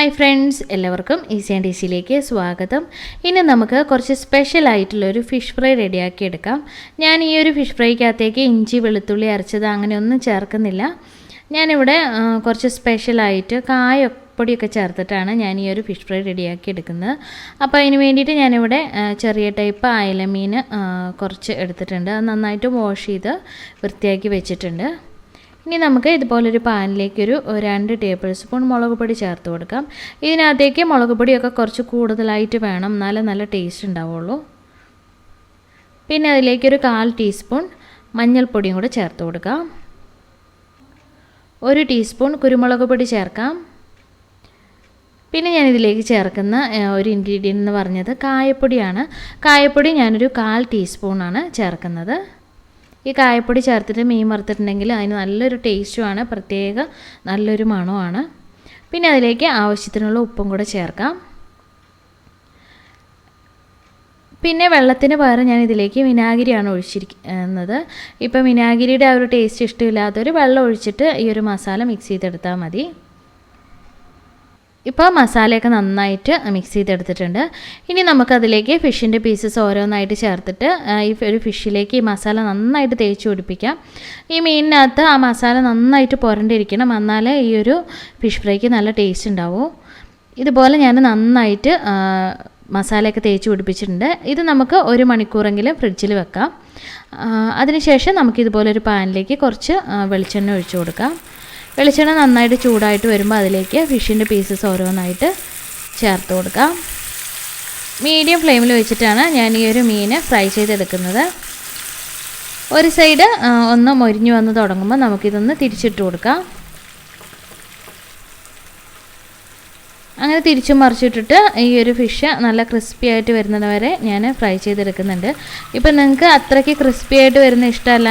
Hi friends എല്ലാവർക്കും easy and ഈസിയിലേക്ക് സ്വാഗതം. ഇനി നമുക്ക് കുറച്ച് സ്പെഷ്യൽ ആയിട്ടുള്ള ഒരു ഫിഷ് ഫ്രൈ റെഡിയാക്കി എടുക്കാം. ഞാൻ ഈ ഒരു ഫിഷ് ഫ്രൈക്കകത്തേക്ക് ഇഞ്ചി വെളുത്തുള്ളി അരച്ചത് അങ്ങനെയൊന്നും ചേർക്കുന്നില്ല. ഞാനിവിടെ കുറച്ച് സ്പെഷ്യലായിട്ട് കായപ്പൊടിയൊക്കെ ചേർത്തിട്ടാണ് ഞാൻ ഈ ഒരു ഫിഷ് ഫ്രൈ റെഡിയാക്കി എടുക്കുന്നത്. അപ്പോൾ അതിന് വേണ്ടിയിട്ട് ഞാനിവിടെ ചെറിയ ടൈപ്പ് അയലമീൻ മീൻ കുറച്ച് എടുത്തിട്ടുണ്ട്. അത് നന്നായിട്ട് വാഷ് ചെയ്ത് വൃത്തിയാക്കി വെച്ചിട്ടുണ്ട്. ഇനി നമുക്ക് ഇതുപോലൊരു പാനിലേക്ക് ഒരു രണ്ട് ടേബിൾ സ്പൂൺ മുളക് പൊടി ചേർത്ത് കൊടുക്കാം. ഇതിനകത്തേക്ക് മുളക് പൊടിയൊക്കെ കുറച്ച് കൂടുതലായിട്ട് വേണം. എന്നാലേ നല്ല ടേസ്റ്റ് ഉണ്ടാവുള്ളൂ. പിന്നെ അതിലേക്കൊരു കാൽ ടീസ്പൂൺ മഞ്ഞൾപ്പൊടിയും കൂടെ ചേർത്ത് കൊടുക്കാം. ഒരു ടീസ്പൂൺ കുരുമുളക് പൊടി ചേർക്കാം. പിന്നെ ഞാൻ ഇതിലേക്ക് ചേർക്കുന്ന ഒരു ഇൻഗ്രീഡിയന്റ് എന്ന് പറഞ്ഞത് കായപ്പൊടിയാണ്. കായപ്പൊടി ഞാനൊരു കാൽ ടീസ്പൂണാണ് ചേർക്കുന്നത്. ഈ കായപ്പൊടി ചേർത്തിട്ട് മീൻ വറുത്തിട്ടുണ്ടെങ്കിൽ അതിന് നല്ലൊരു ടേസ്റ്റുമാണ് പ്രത്യേക നല്ലൊരു മണമാണ്. പിന്നെ അതിലേക്ക് ആവശ്യത്തിനുള്ള ഉപ്പും കൂടെ ചേർക്കാം. പിന്നെ വെള്ളത്തിന് പകരം ഞാൻ ഇതിലേക്ക് വിനാഗിരിയാണ് ഒഴിച്ചിരിക്കുന്നത് ഇപ്പം വിനാഗിരിയുടെ ആ ഒരു ടേസ്റ്റ് ഇഷ്ടമില്ലാത്തൊരു വെള്ളം ഒഴിച്ചിട്ട് ഈ ഒരു മസാല മിക്സ് ചെയ്തെടുത്താൽ മതി. ഇപ്പോൾ മസാലയൊക്കെ നന്നായിട്ട് മിക്സ് ചെയ്തെടുത്തിട്ടുണ്ട്. ഇനി നമുക്കതിലേക്ക് ഫിഷിന്റെ പീസസ് ഓരോന്നായിട്ട് ചേർത്തിട്ട് ഈ ഒരു ഫിഷിലേക്ക് ഈ മസാല നന്നായിട്ട് തേച്ച് പിടിപ്പിക്കാം. ഈ മീനിനകത്ത് ആ മസാല നന്നായിട്ട് പുരണ്ടിരിക്കണം എന്നാലേ ഈ ഒരു ഫിഷ് ഫ്രൈക്ക് നല്ല ടേസ്റ്റ് ഉണ്ടാവൂ. ഇതുപോലെ ഞാൻ നന്നായിട്ട് മസാലയൊക്കെ തേച്ച് പിടിപ്പിച്ചിട്ടുണ്ട്. ഇത് നമുക്ക് ഒരു മണിക്കൂറെങ്കിലും ഫ്രിഡ്ജിൽ വെക്കാം. അതിനുശേഷം നമുക്കിതുപോലെ ഒരു പാനിലേക്ക് കുറച്ച് വെളിച്ചെണ്ണ ഒഴിച്ചു കൊടുക്കാം. വെളിച്ചെണ്ണ നന്നായിട്ട് ചൂടായിട്ട് വരുമ്പോൾ അതിലേക്ക് ഫിഷിന്റെ പീസസ് ഓരോന്നായിട്ട് ചേർത്ത് കൊടുക്കാം. മീഡിയം ഫ്ലെയിമിൽ വെച്ചിട്ടാണ് ഞാൻ ഈ ഒരു മീൻ ഫ്രൈ ചെയ്തെടുക്കുന്നത്. ഒരു സൈഡ് ഒന്ന് മൊരിഞ്ഞു വന്ന് തുടങ്ങുമ്പോൾ നമുക്കിതൊന്ന് തിരിച്ചിട്ട് കൊടുക്കാം. അങ്ങനെ തിരിച്ചും മറിച്ചിട്ടിട്ട് ഈ ഒരു ഫിഷ് നല്ല ക്രിസ്പി ആയിട്ട് വരുന്നത് വരെ ഞാൻ ഫ്രൈ ചെയ്തെടുക്കുന്നുണ്ട്. ഇപ്പം നിങ്ങൾക്ക് അത്രയ്ക്ക് ക്രിസ്പി ആയിട്ട് വരുന്ന ഇഷ്ടമല്ല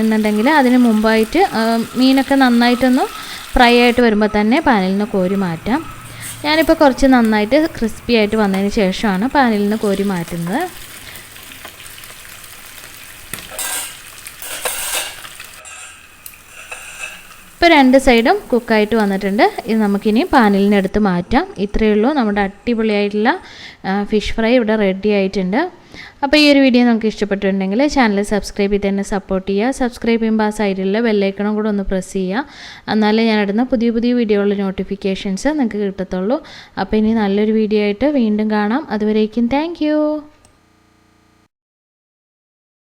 എന്നുണ്ടെങ്കിൽ അതിന് മുമ്പായിട്ട് മീനൊക്കെ നന്നായിട്ടൊന്ന് ഫ്രൈ ആയിട്ട് വരുമ്പോൾ തന്നെ പാനിൽ നിന്ന് കോരി മാറ്റാം. ഞാനിപ്പോൾ കുറച്ച് നന്നായിട്ട് ക്രിസ്പി ആയിട്ട് വന്നതിന് ശേഷമാണ് പാനിൽ നിന്ന് കോരി മാറ്റുന്നത്. ഇപ്പോൾ രണ്ട് സൈഡും കുക്കായിട്ട് വന്നിട്ടുണ്ട്. ഇത് നമുക്കിനി പാനിൽ മാറ്റാം. ഇത്രയേ ഉള്ളൂ. നമ്മുടെ അടിപൊളിയായിട്ടുള്ള ഫിഷ് ഫ്രൈ ഇവിടെ റെഡി ആയിട്ടുണ്ട്. അപ്പോൾ ഈ ഒരു വീഡിയോ നമുക്ക് ഇഷ്ടപ്പെട്ടിട്ടുണ്ടെങ്കിൽ ചാനൽ സബ്സ്ക്രൈബ് ചെയ്ത് തന്നെ സപ്പോർട്ട് ചെയ്യുക. സബ്സ്ക്രൈബ് ചെയ്യുമ്പോൾ ആ സൈഡിലുള്ള ബെല്ലൈക്കണും കൂടെ ഒന്ന് പ്രസ് ചെയ്യുക. എന്നാലേ ഞാൻ ഇടുന്ന പുതിയ പുതിയ വീഡിയോകളുടെ നോട്ടിഫിക്കേഷൻസ് നിങ്ങൾക്ക് കിട്ടത്തുള്ളൂ. അപ്പോൾ ഇനി നല്ലൊരു വീഡിയോ ആയിട്ട് വീണ്ടും കാണാം. അതുവരേക്കും താങ്ക്